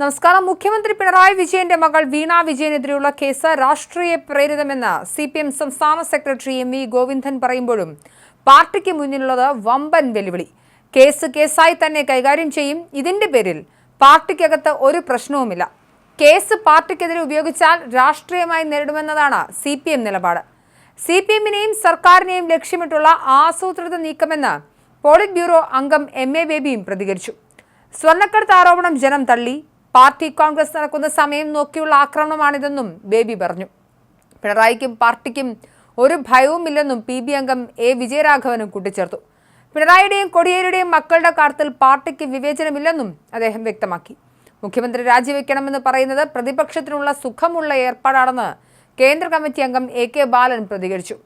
നമസ്കാരം. മുഖ്യമന്ത്രി പിണറായി വിജയന്റെ മകൾ വീണ വിജയനെതിരെയുള്ള കേസ് രാഷ്ട്രീയ പ്രേരിതമെന്ന് സി പി എം സംസ്ഥാന സെക്രട്ടറി എം വി ഗോവിന്ദൻ പറയുമ്പോഴും പാർട്ടിക്ക് മുന്നിലുള്ളത് വമ്പൻ വെല്ലുവിളി. കേസ് കേസായി തന്നെ കൈകാര്യം ചെയ്യും. ഇതിന്റെ പേരിൽ പാർട്ടിക്കകത്ത് ഒരു പ്രശ്നവുമില്ല. കേസ് പാർട്ടിക്കെതിരെ ഉപയോഗിച്ചാൽ രാഷ്ട്രീയമായി നേരിടുമെന്നതാണ് സി പി എം നിലപാട്. സി പി എമ്മിനെയും സർക്കാരിനെയും ലക്ഷ്യമിട്ടുള്ള ആസൂത്രിത നീക്കമെന്ന് പോളിറ്റ് ബ്യൂറോ അംഗം എം എ ബേബിയും പ്രതികരിച്ചു. സ്വർണക്കടത്ത് ആരോപണം ജനം തള്ളി. പാർട്ടി കോൺഗ്രസ് നടക്കുന്ന സമയം നോക്കിയുള്ള ആക്രമണമാണിതെന്നും ബേബി പറഞ്ഞു. പിണറായിക്കും പാർട്ടിക്കും ഒരു ഭയവുമില്ലെന്നും പി ബി അംഗം എ വിജയരാഘവനും കൂട്ടിച്ചേർത്തു. പിണറായിയുടെയും കൊടിയേരിയുടെയും മക്കളുടെ കാര്യത്തിൽ പാർട്ടിക്ക് വിവേചനമില്ലെന്നും അദ്ദേഹം വ്യക്തമാക്കി. മുഖ്യമന്ത്രി രാജിവെക്കണമെന്ന് പറയുന്നത് പ്രതിപക്ഷത്തിനുള്ള സുഖമുള്ള ഏർപ്പാടാണെന്ന് കേന്ദ്ര കമ്മിറ്റി അംഗം എ കെ ബാലൻ പ്രതികരിച്ചു.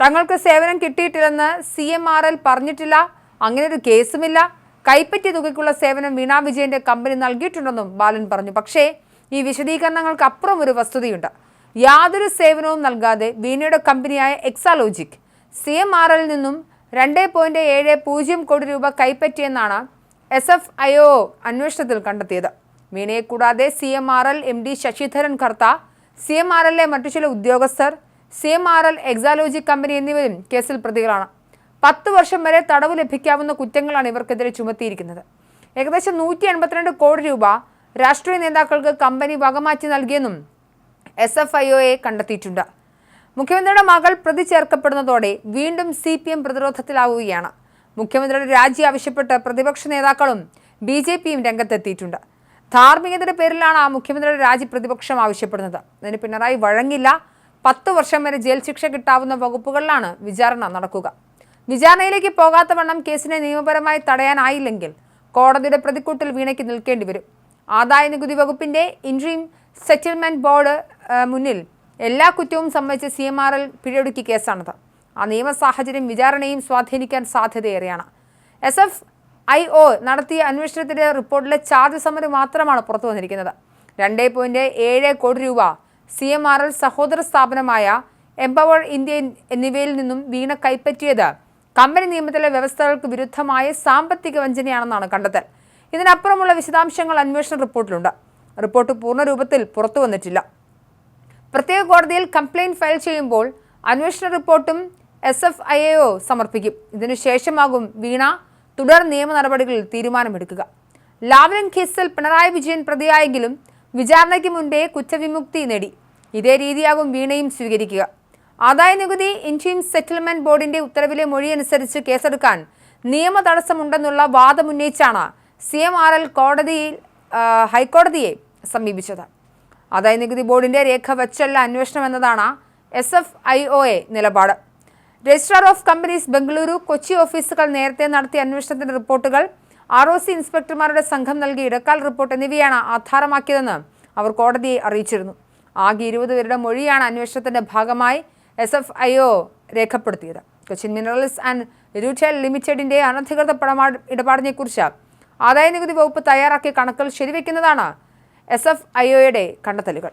തങ്ങൾക്ക് സേവനം കിട്ടിയിട്ടില്ലെന്ന് സി എം ആർ എൽ പറഞ്ഞിട്ടില്ല അങ്ങനെ ഒരു കേസുമില്ല കൈപ്പറ്റിയ തുകയ്ക്കുള്ള സേവനം വീണാ വിജയന്റെ കമ്പനി നൽകിയിട്ടുണ്ടെന്നും ബാലൻ പറഞ്ഞു. പക്ഷേ ഈ വിശദീകരണങ്ങൾക്ക് അപ്പുറം ഒരു വസ്തുതയുണ്ട്. യാതൊരു സേവനവും നൽകാതെ വീണയുടെ കമ്പനിയായ എക്സാലോജിക് സി എം ആർ എല്ലിൽ നിന്നും രണ്ട് പോയിന്റ് ഏഴ് പൂജ്യം കോടി രൂപ കൈപ്പറ്റിയെന്നാണ് എസ് എഫ് ഐ ഒ അന്വേഷണത്തിൽ കണ്ടെത്തിയത്. വീണയെ കൂടാതെ C M R L M D Sasidharan Kartha C M R എല്ലിലെ മറ്റു ചില ഉദ്യോഗസ്ഥർ C M R L Exalogic company എന്നിവരും കേസിൽ പ്രതികളാണ്. പത്ത് വർഷം വരെ തടവ് ലഭിക്കാവുന്ന കുറ്റങ്ങളാണ് ഇവർക്കെതിരെ ചുമത്തിയിരിക്കുന്നത്. ഏകദേശം നൂറ്റി എൺപത്തിരണ്ട് കോടി രൂപ രാഷ്ട്രീയ നേതാക്കൾക്ക് കമ്പനി വകമാറ്റി നൽകിയെന്നും എസ് എഫ് ഐ ഒയെ കണ്ടെത്തിയിട്ടുണ്ട്. മുഖ്യമന്ത്രിയുടെ മകൾ പ്രതി ചേർക്കപ്പെടുന്നതോടെ വീണ്ടും സി പി എം പ്രതിരോധത്തിലാവുകയാണ്. മുഖ്യമന്ത്രിയുടെ രാജി ആവശ്യപ്പെട്ട് പ്രതിപക്ഷ നേതാക്കളും ബി ജെ പിയും രംഗത്തെത്തിയിട്ടുണ്ട്. ധാർമ്മികതയുടെ പേരിലാണ് ആ മുഖ്യമന്ത്രിയുടെ രാജി പ്രതിപക്ഷം ആവശ്യപ്പെടുന്നത്. അതിന് പിണറായി വഴങ്ങില്ല. പത്ത് വർഷം വരെ ജയിൽ ശിക്ഷ കിട്ടാവുന്ന വകുപ്പുകളിലാണ് വിചാരണ നടക്കുക. വിചാരണയിലേക്ക് പോകാത്ത വണ്ണം കേസിനെ നിയമപരമായി തടയാനായില്ലെങ്കിൽ കോടതിയുടെ പ്രതിക്കൂട്ടിൽ വീണയ്ക്ക് നിൽക്കേണ്ടി വരും. ആദായ നികുതി വകുപ്പിന്റെ ഇൻട്രീം സെറ്റിൽമെന്റ് ബോർഡ് മുന്നിൽ എല്ലാ കുറ്റവും സംബന്ധിച്ച് സി എം ആർ എൽ പിഴയൊടുക്കി കേസാണത്. ആ നിയമ സാഹചര്യം വിചാരണയും സ്വാധീനിക്കാൻ സാധ്യതയേറെയാണ്. എസ് എഫ് ഐ ഒ നടത്തിയ അന്വേഷണത്തിന്റെ റിപ്പോർട്ടിലെ ചാർജ് സമരം മാത്രമാണ് പുറത്തു വന്നിരിക്കുന്നത്. രണ്ടേ പോയിന്റ് ഏഴ് കോടി രൂപ സി എം ആർ എൽ സഹോദര സ്ഥാപനമായ എംപവർ ഇന്ത്യ എന്നിവയിൽ നിന്നും വീണ കൈപ്പറ്റിയത് കമ്പനി നിയമത്തിലെ വ്യവസ്ഥകൾക്ക് വിരുദ്ധമായ സാമ്പത്തിക വഞ്ചനയാണെന്നാണ് കണ്ടെത്തൽ. ഇതിനപ്പുറമുള്ള വിശദാംശങ്ങൾ അന്വേഷണ റിപ്പോർട്ടിലുണ്ട്. റിപ്പോർട്ട് പൂർണ രൂപത്തിൽ പുറത്തു വന്നിട്ടില്ല. പ്രത്യേക കോടതിയിൽ കംപ്ലയിന്റ് ഫയൽ ചെയ്യുമ്പോൾ അന്വേഷണ റിപ്പോർട്ടും എസ് എഫ് ഐ എ സമർപ്പിക്കും. ഇതിനുശേഷമാകും വീണ തുടർ നിയമ നടപടികളിൽ തീരുമാനമെടുക്കുക. ലാവ്ലിൻ കേസിൽ പിണറായി വിജയൻ പ്രതിയായെങ്കിലും വിചാരണയ്ക്ക് മുൻപേ കുറ്റവിമുക്തി നേടി. ഇതേ രീതിയാകും വീണയും സ്വീകരിക്കുക. ആദായ നികുതി ഇൻഷീം സെറ്റിൽമെന്റ് ബോർഡിന്റെ ഉത്തരവിലെ മൊഴിയനുസരിച്ച് കേസെടുക്കാൻ നിയമ തടസ്സമുണ്ടെന്നുള്ള വാദമുന്നയിച്ചാണ് സി എം ആർ എൽ കോടതിയിൽ ഹൈക്കോടതിയെ സമീപിച്ചത്. ആദായ നികുതി ബോർഡിന്റെ രേഖ വച്ചല്ല അന്വേഷണം എന്നതാണ് S F I O A നിലപാട്. Registrar of companies Bengaluru Kochi ഓഫീസുകൾ നേരത്തെ നടത്തിയ അന്വേഷണത്തിന്റെ റിപ്പോർട്ടുകൾ ആർ ഒ സി ഇൻസ്പെക്ടർമാരുടെ സംഘം നൽകിയ ഇടക്കാൽ റിപ്പോർട്ട് എന്നിവയാണ് ആധാരമാക്കിയതെന്ന് അവർ കോടതിയെ അറിയിച്ചിരുന്നു. ആകെ ഇരുപത് പേരുടെ മൊഴിയാണ് അന്വേഷണത്തിന്റെ ഭാഗമായി എസ് എഫ് ഐ ഒ രേഖപ്പെടുത്തിയത്. കൊച്ചിൻ മിനറൽസ് ആൻഡ് റീറ്റെയിൽ ലിമിറ്റഡിന്റെ അനധികൃത പണമാ- ഇടപാടിനെക്കുറിച്ച് ആദായ നികുതി വകുപ്പ് തയ്യാറാക്കിയ കണക്കുകൾ ശരിവെക്കുന്നതാണ് എസ് എഫ് ഐ ഒയുടെ കണ്ടെത്തലുകൾ.